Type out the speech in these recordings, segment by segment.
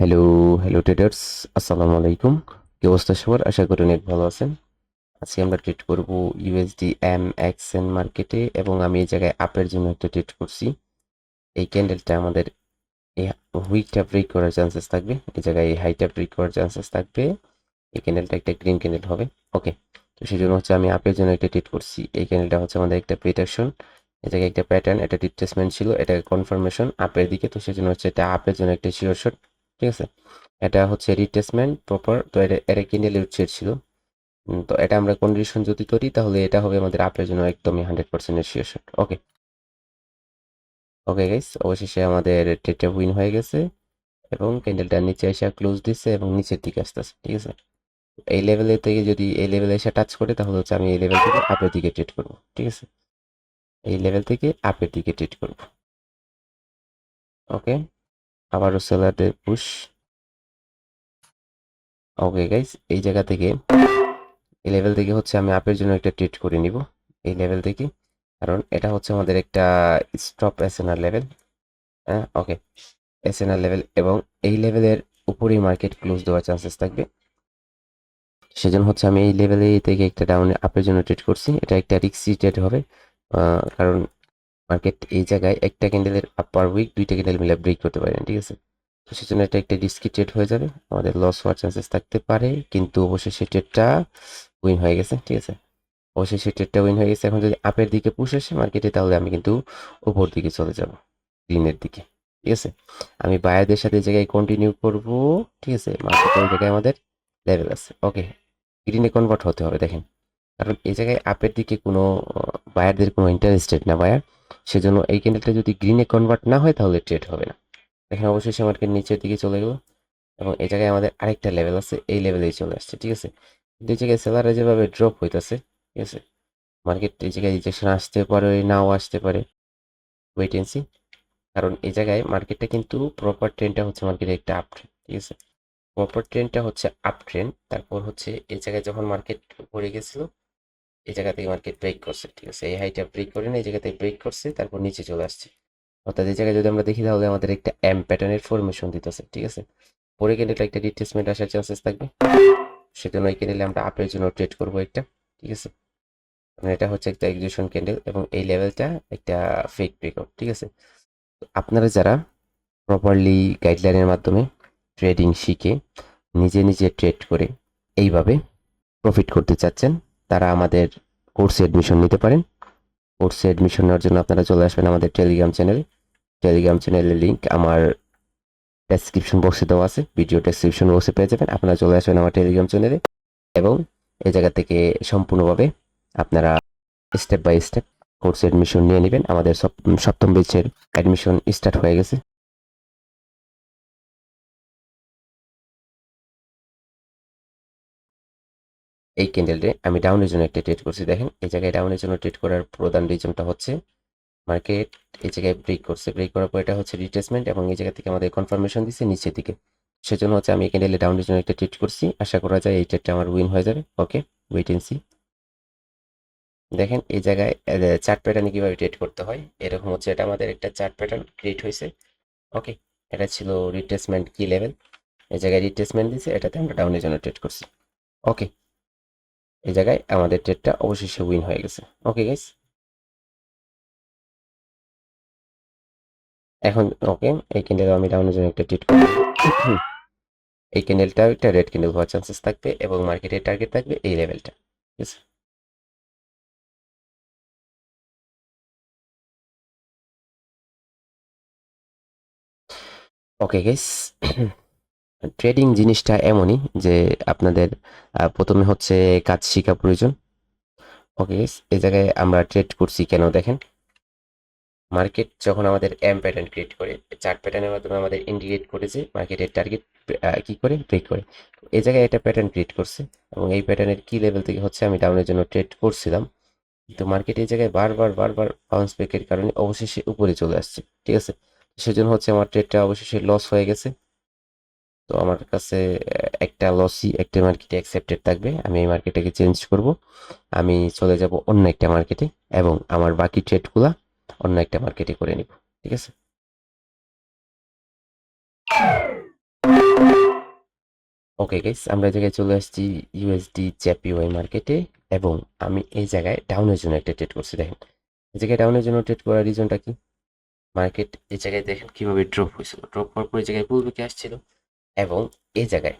Hello hello traders আসসালামু আলাইকুম কি অবস্থা সবার? আশা করি অনেক ভালো আছেন। আজকে আমরা ট্রেড করব ইউএসডি এম এক্সএন মার্কেটে এবং আমি এই জায়গায় আপের জন্য একটা ট্রেড করছি। এই ক্যান্ডেলটা আমাদের এই উইকটা ব্রেক করার চান্সেস থাকবে। এই জায়গায় এই হাইটা ব্রেক করার চান্সেস থাকবে। এই ক্যান্ডেলটা একটা গ্রিন ক্যান্ডেল হবে। ওকে তো সেই জন্য হচ্ছে আমি আপের জন্য একটা ট্রেড করছি। এই ক্যান্ডেলটা হচ্ছে আমাদের একটা প্রিটাকশন এই জায়গায় একটা প্যাটার্ন এটা রিট্রেসমেন্ট ছিল, এটা কনফার্মেশন আপের দিকে। তো সেই জন্য হচ্ছে এটা আপের জন্য একটা শিওর শট ঠিক আছে? এটা হচ্ছে রিট্রেসমেন্ট প্রপার তো এটা এটা ক্যান্ডেলের উচ্ছেদ ছিল। তো এটা আমরা কন্ডিশন যদি করি, তাহলে এটা হবে আমাদের আপের জন্য একদমই হান্ড্রেড পার্সেন্টের শিওর ওকে ওকে গাইস অবশেষে আমাদের ট্রেডটা উইন হয়ে গেছে এবং ক্যান্ডেলটা নিচে এসে ক্লোজ দিচ্ছে এবং নিচের দিকে আসতেছে, ঠিক আছে? এই লেভেলে থেকে যদি এই লেভেলে এসে টাচ করে, তাহলে হচ্ছে আমি এই লেভেল থেকে আপের দিকে ট্রেড করব, ঠিক আছে? এই লেভেল থেকে আপের দিকে ট্রেড করব। ওকে আবারও সেলারদের পুশ ওকে গাইস এই জায়গা থেকে, এই লেভেল থেকে হচ্ছে আমি আপের জন্য একটা ট্রিট করে নিব, এই লেভেল থেকে। কারণ এটা হচ্ছে আমাদের একটা স্টপ এসএনআর লেভেল হ্যাঁ? ওকে এসএনআর লেভেল এবং এই লেভেলের উপরেই মার্কেট ক্লোজ দেওয়ার চান্সেস থাকবে। সেজন্য হচ্ছে আমি এই লেভেলে থেকে একটা ডাউনে আপের জন্য ট্রেড করছি। এটা একটা রিক্সি ট্রেড হবে কারণ মার্কেট এই জায়গায় একটা ক্যান্ডেলের আপার উইক দুইটা ক্যান্ডেল মিলে ব্রেক করতে পারেন, ঠিক আছে? তো সেজন্য এটা একটা রিস্কি ট্রেড হয়ে যাবে। আমাদের লস হওয়ার চান্সেস থাকতে পারে, কিন্তু অবশ্যই সেই ট্রেডটা উইন হয়ে গেছে, ঠিক আছে? অবশ্যই সেই ট্রেডটা উইন হয়ে গেছে। এখন যদি আপের দিকে পুশ আসে মার্কেটে তাহলে আমি কিন্তু উপর দিকে চলে যাব গ্রিনের দিকে, ঠিক আছে? আমি বায়ারদের সাথে এই জায়গায় কন্টিনিউ করব, ঠিক আছে? মার্কেটের জায়গায় আমাদের লেভেল আছে ওকে গ্রিনে কনভার্ট হতে হবে, দেখেন। কারণ এই জায়গায় আপের দিকে কোনো বায়ারদের কোনো ইন্টারেস্টেড না বায়ার সেজন্য এই ক্যান্ডেলটা যদি গ্রিনে কনভার্ট না হয়, তাহলে ট্রেড হবে না। দেখেন অবশ্যই সে মার্কেট নিচের দিকে চলে গেল এবং এই জায়গায় আমাদের আরেকটা লেভেল আছে, এই লেভেলেই চলে আসছে, ঠিক আছে? এই জায়গায় সেলারে যেভাবে ড্রপ হইতেছে, ঠিক আছে? মার্কেট এই জায়গায় রিজেকশন আসতে পারে নাও আসতে পারে ওয়েট এন্ড সি কারণ এই জায়গায় মার্কেটটা কিন্তু প্রপার ট্রেনটা হচ্ছে মার্কেটে একটা আপ ট্রেন ঠিক আছে? প্রপার ট্রেনটা হচ্ছে আপ ট্রেন তারপর হচ্ছে এই জায়গায় যখন মার্কেট পড়ে গেছিল এই জায়গা থেকে মার্কেট ব্রেক করছে, ঠিক আছে? এই হাইটা ব্রেক করে না এই জায়গাতে ব্রেক করছে, তারপর নিচে চলে আসছে। অর্থাৎ এই জায়গায় যদি আমরা দেখি তাহলে আমাদের একটা এম প্যাটার্নের ফরমেশন দিতেছে, ঠিক আছে? পরে ক্যান্ডেলটা একটা রিট্রেসমেন্ট আসার চান্সেস থাকবে। সেজন্য এই ক্যান্ডেলে আমরা আপের জন্য ট্রেড করব একটা, ঠিক আছে? মানে এটা হচ্ছে একটা এক্সিবিশন ক্যান্ডেল এবং এই লেভেলটা একটা ফেক ব্রেকআউট ঠিক আছে? আপনারা যারা প্রপারলি গাইডলাইনের মাধ্যমে ট্রেডিং শিখে নিজে নিজে ট্রেড করে এইভাবে প্রফিট করতে চাচ্ছেন তারা আমাদের কোর্সে অ্যাডমিশন নিতে পারেন। কোর্সে অ্যাডমিশন নেওয়ার জন্য আপনারা চলে আসবেন আমাদের টেলিগ্রাম চ্যানেলে টেলিগ্রাম চ্যানেলের লিঙ্ক আমার ডেসক্রিপশন বক্সে দেওয়া আছে। ভিডিও ডেসক্রিপশন বক্সে পেয়ে যাবেন। আপনারা চলে আসবেন আমার টেলিগ্রাম চ্যানেলে এবং এই জায়গা থেকে সম্পূর্ণভাবে আপনারা স্টেপ বাই স্টেপ কোর্সে অ্যাডমিশন নিয়ে নেবেন। আমাদের সপ- সপ্তম ব্যাচের অ্যাডমিশন স্টার্ট হয়ে গেছে। এই ক্যান্ডেলটা আমি ডাউনের জন্য একটা ট্রেড করছি, দেখেন, এই জায়গায় ডাউনের জন্য ট্রেড করার প্রধান রিজনটা হচ্ছে মার্কেট এই জায়গায় ব্রেক করছে। ব্রেক করার পর এটা হচ্ছে রিটেসমেন্ট এবং এই জায়গা থেকে আমাদের কনফার্মেশন দিচ্ছে নিচের দিকে। সেজন্য হচ্ছে আমি এই ক্যান্ডেলে ডাউনের জন্য একটা ট্রেড করছি। আশা করা যায় এই ট্রেডটা আমার উইন হয়ে যাবে। ওকে ওয়েট এন্ড সি দেখেন, এই জায়গায় চার্ট প্যাটার্নে কীভাবে ট্রেড করতে হয়? এরকম হচ্ছে এটা আমাদের একটা চার্ট প্যাটার্ন ক্রিয়েট হয়েছে। ওকে এটা ছিল রিটেসমেন্ট কি লেভেল এই জায়গায় রিটেসমেন্ট দিছে, এটাতে আমরা ডাউনের জন্য ট্রেড করছি। ওকে এই জায়গায় আমাদের ট্রেডটা অবশেষে উইন হয়ে গেছে। ওকে গাইস এখন ওকে এই ক্যান্ডেল আমি ডাউনের জন্য একটা ট্রেড করব। এই ক্যান্ডেলটা একটা রেড ক্যান্ডেল হওয়ার চান্সেস থাকবে এবং মার্কেটের টার্গেট থাকবে এই লেভেলটা ঠিক আছে? ওকে গাইস ট্রেডিং জিনিসটা এমনই যে আপনাদের প্রথমে হচ্ছে কাজ শেখা প্রয়োজন। ওকে এই জায়গায় আমরা ট্রেড করছি কেন দেখেন? মার্কেট যখন আমাদের এম প্যাটার্ন ক্রিয়েট করে চার্ট প্যাটার্নের মাধ্যমে আমাদের ইন্ডিকেট করে যে মার্কেটের টার্গেট কি করে? ব্রেক করে। এই জায়গায় এটা প্যাটার্ন ক্রিয়েট করছে এবং এই প্যাটার্নের কি লেভেল থেকে হচ্ছে আমি ডাউনের জন্য ট্রেড করছিলাম। কিন্তু মার্কেট এই জায়গায় বারবার বারবার বাউন্স ব্রেকের কারণে অবশেষে উপরে চলে আসছে, ঠিক আছে? সেজন্য হচ্ছে আমার ট্রেডটা অবশেষে লস হয়ে গেছে। তো আমার কাছে একটা লসি, একটা মার্কেটে অ্যাকসেপ্টেড থাকবে। আমি এই মার্কেটটাকে চেঞ্জ করব। আমি চলে যাব অন্য একটা মার্কেটে এবং আমার বাকি ট্রেডগুলা অন্য একটা মার্কেটে করে নিব। ঠিক আছে? ওকে গাইস আমরা এই জায়গায় চলে আসছি ইউএসডি চ্যাপিওয়াই মার্কেটে এবং আমি এই জায়গায় ডাউনের জন্য একটা ট্রেড করছি। দেখেন, এই জায়গায় ডাউনের জন্য ট্রেড করার রিজনটা কি? মার্কেট এই জায়গায় দেখেন কীভাবে ড্রপ হয়েছিল। ড্রপ হওয়ার পর এই জায়গায় পুলবেকে আসছিল। এবং এই জায়গায়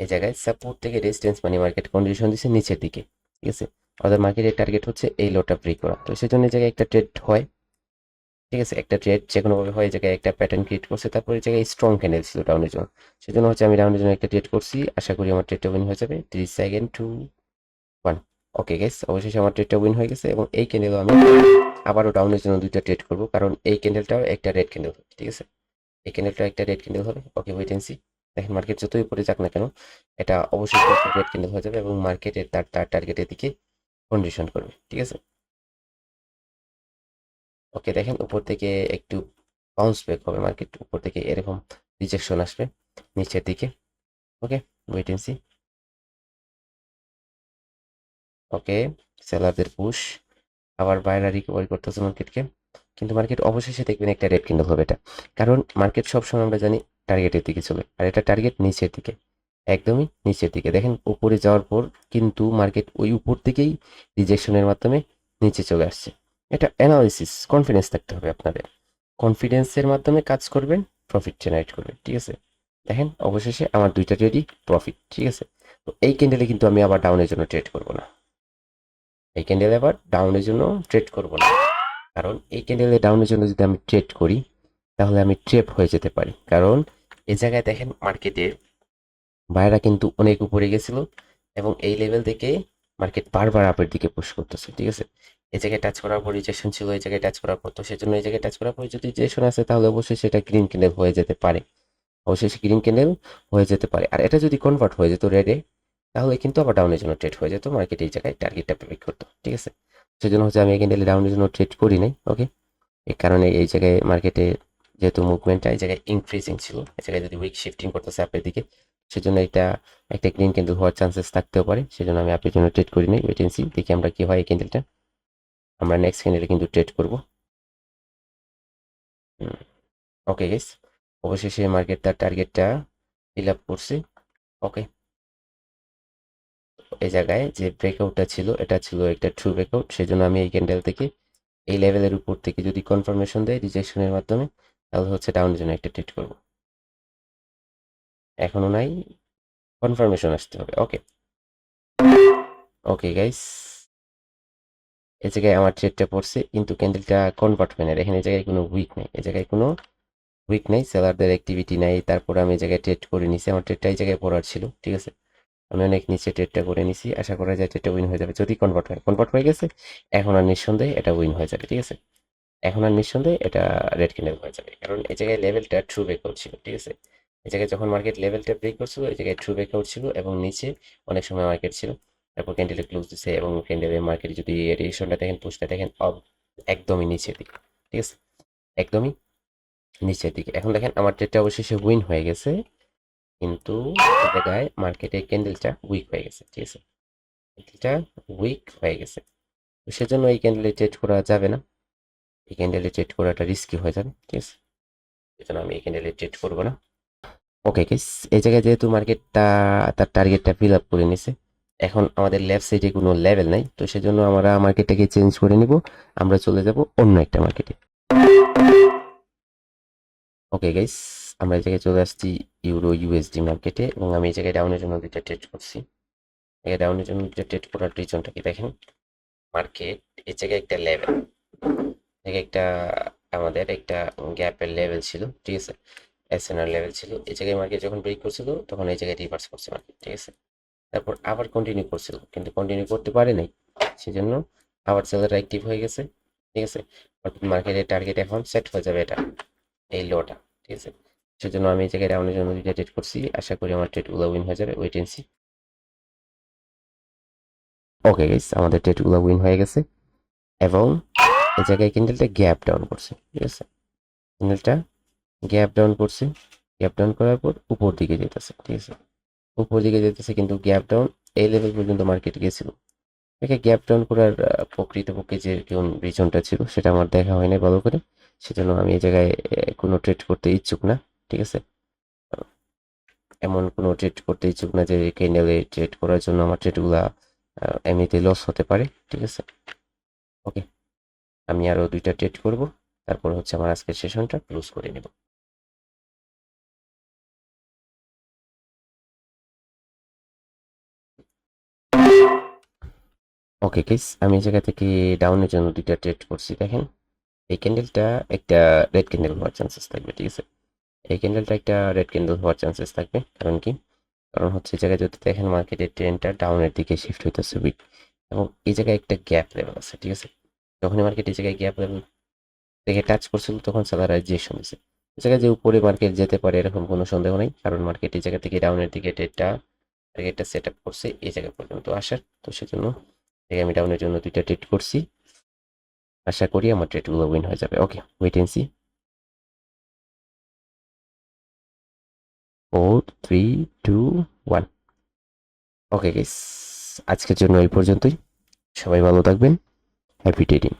এই জায়গায় সাপোর্ট থেকে রেজিস্ট্যান্স মানে মার্কেট কন্ডিশন দিচ্ছে নিচের দিকে, ঠিক আছে? আমাদের মার্কেটের টার্গেট হচ্ছে এই লোটা ব্রেক করা তো সেজন্য এই জায়গায় একটা ট্রেড হয়, ঠিক আছে? একটা ট্রেড যে কোনোভাবে হয় জায়গায় একটা প্যাটার্ন ক্রিয়েট করছে, তারপর এই জায়গায় স্ট্রং ক্যান্ডেল ছিল ডাউনের জন্য। সেজন্য হচ্ছে আমি ডাউনের জন্য একটা ট্রেড করছি, আশা করি আমার ট্রেডটা উইন হয়ে যাবে। Three second two one okay guys অবশেষে আমার ট্রেডটা উইন হয়ে গেছে এবং এই ক্যান্ডেলও আমি আবারও ডাউনের জন্য দুইটা ট্রেড করব, কারণ এই ক্যান্ডেলটাও একটা রেড ক্যান্ডেল ঠিক আছে? এই ক্যান্ডেলটাও একটা রেড ক্যান্ডেল হবে। ওকে ওয়েট এন্ড দেখেন মার্কেট যতই উপরে যাক না কেন, এটা অবশ্যই একটা রেড ক্যান্ডেল হয়ে যাবে এবং মার্কেটের তার তার টার্গেটের দিকে কন্ডিশন করবে, ঠিক আছে? ওকে দেখেন উপর থেকে একটু বাউন্স ব্যাক হবে মার্কেট উপর থেকে এরকম রিজেকশন আসবে নিচের দিকে। Okay wait and see okay সেলারদের push আবার বাইরে রিকভারি করতেছে মার্কেটকে কিন্তু মার্কেট অবশেষে দেখবেন একটা রেড ক্যান্ডেল হবে এটা। কারণ মার্কেট সবসময় আমরা জানি টার্গেটের দিকে চলে, আর এটা টার্গেট নিচের দিকে, একদমই নিচের দিকে। দেখেন উপরে যাওয়ার পর কিন্তু মার্কেট ওই উপর থেকেই রিজেকশনের মাধ্যমে নিচে চলে আসছে। এটা অ্যানালিসিস কনফিডেন্স থাকতে হবে আপনাদের। কনফিডেন্সের মাধ্যমে কাজ করবেন প্রফিট জেনারেট করবেন, ঠিক আছে? দেখেন অবশেষে আমার দুইটা ট্রেডই প্রফিট ঠিক আছে? তো এই ক্যান্ডেলে কিন্তু আমি আবার ডাউনের জন্য ট্রেড করব না। এই ক্যান্ডেলে আবার ডাউনের জন্য ট্রেড করব না। কারণ এই ক্যান্ডেলে ডাউনের জন্য যদি আমি ট্রেড করি, তাহলে আমি ট্রেপ হয়ে যেতে পারি। কারণ এই জায়গায় দেখেন মার্কেটে বাইরা কিন্তু অনেক উপরে গেছিল এবং এই লেভেল থেকে মার্কেট বারবার আপের দিকে পুশ করতেছে, ঠিক আছে? এই জায়গায় টাচ করার পর রিজেকশন ছিল, এই জায়গায় টাচ করার পর তো সেজন্য এই জায়গায় টাচ করার পর যদি রিজেকশন আসে, তাহলে অবশ্যই সেটা গ্রিন ক্যান্ডেল হয়ে যেতে পারে। অবশ্যই গ্রিন ক্যান্ডেল হয়ে যেতে পারে। আর এটা যদি কনভার্ট হয়ে যেত রেডে তাহলে কিন্তু আবার ডাউনের জন্য ট্রেড হয়ে যেত মার্কেট এই জায়গায় টার্গেটটা ব্রেক করতো, ঠিক আছে? সেজন্য হচ্ছে আমি এই ক্যান্ডেলে ডাউনের জন্য ট্রেড করি নাই ওকে এই কারণে এই জায়গায় মার্কেটে যেহেতু মুভমেন্টটা এই জায়গায় ইনক্রিজিং ছিল, এই জায়গায় যদি উইক শিফটিং করতেছে আপের দিকে, সেজন্য এটা একটা গ্রিন ক্যান্ডেল হওয়ার চান্সেস থাকতেও পারে, সেজন্য আমি আপের জন্য ট্রেড করি নাই ওয়েট সি দেখি আমরা কি হয় এই ক্যান্ডেলটা আমরা নেক্সট ক্যান্ডেলে কিন্তু ট্রেড করব। ওকে গেস অবশেষে মার্কেট তার টার্গেটটা ফিল আপ করছে ওকে এই জায়গায় যে ব্রেকআউটটা ছিল, এটা ছিল একটা ট্রু ব্রেকআউট সেজন্য আমি এই ক্যান্ডেল থেকে এই লেভেলের উপর থেকে যদি কনফার্মেশন দেয় রিজেকশনের মাধ্যমে, তাহলে হচ্ছে ডাউনের জন্য একটা ট্রেড করব। এখনও নাই। কনফার্মেশন আসতে হবে। ওকে ওকে গাইস এই জায়গায় আমার ট্রেডটা পড়ছে, কিন্তু ক্যান্ডেলটা কনভার্ট হয় না। এখানে এই জায়গায় কোনো উইক নেই। এই জায়গায় কোনো উইক নেই। সেলারদের অ্যাক্টিভিটি নাই। তারপর আমি এই জায়গায় ট্রেড করে নিছি। আমার ট্রেডটা এই জায়গায় পড়ার ছিল। ঠিক আছে? আমি অনেক নিচে ট্রেডটা করে নিছি। আশা করা যায় ট্রেডটা উইন হয়ে যাবে। যদি কনভার্ট হয় কনভার্ট হয়ে গেছে, এখন আর নিঃসন্দেহে এটা উইন হয়ে যাবে, ঠিক আছে? এখন আর নিঃসন্দেহে এটা রেড ক্যান্ডেল হয়ে যাবে, কারণ এই জায়গায় লেভেলটা ট্রু ব্রেকআউট ছিল, ঠিক আছে? এই জায়গায় যখন মার্কেট লেভেলটা ব্রেক করছিল, এই জায়গায় ট্রু ব্রেকআউট ছিল এবং নিচে অনেক সময় মার্কেট ছিল। তারপর ক্যান্ডেলে ক্লোজ দিছে এবং ক্যান্ডেলের মার্কেট যদি রিয়েকশনটা দেখেন পুষটা দেখেন একদমই নিচের দিকে, ঠিক আছে? একদমই নিচের দিকে। এখন দেখেন, আমার ট্রেডটা অবশেষে উইন হয়ে গেছে। কিন্তু জায়গায় মার্কেটে ক্যান্ডেলটা উইক হয়ে গেছে, ঠিক আছে? ক্যান্ডেলটা উইক হয়ে গেছে। তো সেজন্য এই ক্যান্ডেলে ট্রেড করা যাবে না। এই ক্যান্ডেলে ট্রেড করাটা রিস্কি হয়ে যাবে, ঠিক আছে? সেজন্য আমি এই ক্যান্ডেলে ট্রেড করব না। ওকে কেস এই জায়গায় যেহেতু মার্কেটটা তার টার্গেটটা ফিল আপ করে নিছে, এখন আমাদের লেফট সাইডে কোনো লেভেল নাই, তো সেজন্য আমরা মার্কেটটাকে চেঞ্জ করে নিব। আমরা চলে যাব অন্য একটা মার্কেটে ওকে গাইস আমরা এই জায়গায় চলে আসছি ইউরো ইউএসডি মার্কেটে এবং আমি এই জায়গায় ডাউনের জন্য দুইটা ট্রেড করছি। এই ডাউনের জন্য দুইটা ট্রেড করার রিজনটা কি দেখেন? মার্কেট এই জায়গায় একটা লেভেল একটা আমাদের একটা গ্যাপের লেভেল ছিল, ঠিক আছে? এসএনআর লেভেল ছিল। এই জায়গায় মার্কেট যখন ব্রেক করছিল, তখন এই জায়গায় রিভার্স করছে মার্কেট ঠিক আছে? তারপর আবার কন্টিনিউ করছিল, কিন্তু কন্টিনিউ করতে পারে নাই সেজন্য আবার সেলার অ্যাক্টিভ হয়ে গেছে, ঠিক আছে? মার্কেটের টার্গেট এখন সেট হয়ে যাবে এটা, এই লোটা ঠিক আছে? সেজন্য আমি এই জায়গায় ডাউনের জন্য দুইটা ট্রেড করছি। আশা করি আমার ট্রেডগুলো উইন হয়ে যাবে wait and see okay guys আমাদের ট্রেডগুলো উইন হয়ে গেছে। এবং এই জায়গায় ক্যান্ডেলটা গ্যাপ ডাউন করছে, ঠিক আছে? ক্যান্ডেলটা গ্যাপ ডাউন করছে গ্যাপ ডাউন করার পর উপর দিকে যেতেছে, ঠিক আছে? উপর দিকে যেতেছে কিন্তু গ্যাপ ডাউন এই লেভেল পর্যন্ত মার্কেট গেছিল। একে গ্যাপ ডাউন করার প্রকৃতপক্ষে যে কোন রিজনটা ছিল, সেটা আমার দেখা হয়নি ভালো করে। সেজন্য আমি এই জায়গায় কোনো ট্রেড করতে ইচ্ছুক না। ঠিক আছে? এমন কোনো ট্রেড করতে ইচ্ছুক না যে ক্যান্ডেলে ট্রেড করার জন্য আমার ট্রেডগুলা এমনিতে লস হতে পারে, ঠিক আছে? ওকে আমি আরও দুইটা ট্রেড করব, তারপর হচ্ছে আমার আজকের সেশনটা ক্লোজ করে নেব। ওকে কেস আমি জায়গা থেকে ডাউনের জন্য দুইটা ট্রেড করছি, দেখেন? এই ক্যান্ডেলটা একটা রেড ক্যান্ডেল হওয়ার চান্সেস থাকবে, ঠিক আছে? এই ক্যান্ডেলটা একটা রেড ক্যান্ডেল হওয়ার চান্সেস থাকবে। কারণ কি? কারণ হচ্ছে এই জায়গায় যদি দেখেন মার্কেটের ট্রেনটা ডাউনের দিকে শিফট হইতেছে উইক এবং এই জায়গায় একটা গ্যাপ লেভেল আছে, ঠিক আছে? যখনই মার্কেট এই জায়গায় গ্যাপ লেভেল থেকে টাচ করছিল, তখন স্যালারাইজেশন হয়েছে এই জায়গায় যে উপরে মার্কেট যেতে পারে এরকম কোনো সন্দেহ নেই, কারণ মার্কেট এই জায়গা থেকে ডাউনের দিকে ট্রেডটা টার্গেটটা সেট আপ করছে এই জায়গা পর্যন্ত আসার। তো সেজন্য আমি ডাউনের জন্য দুইটা ট্রেড করছি। আশা করি আমার ট্রেডগুলো উইন হয়ে যাবে। Okay wait and see four three two one okay guys আজকের জন্য এই পর্যন্তই। সবাই ভালো থাকবেন। Happy trading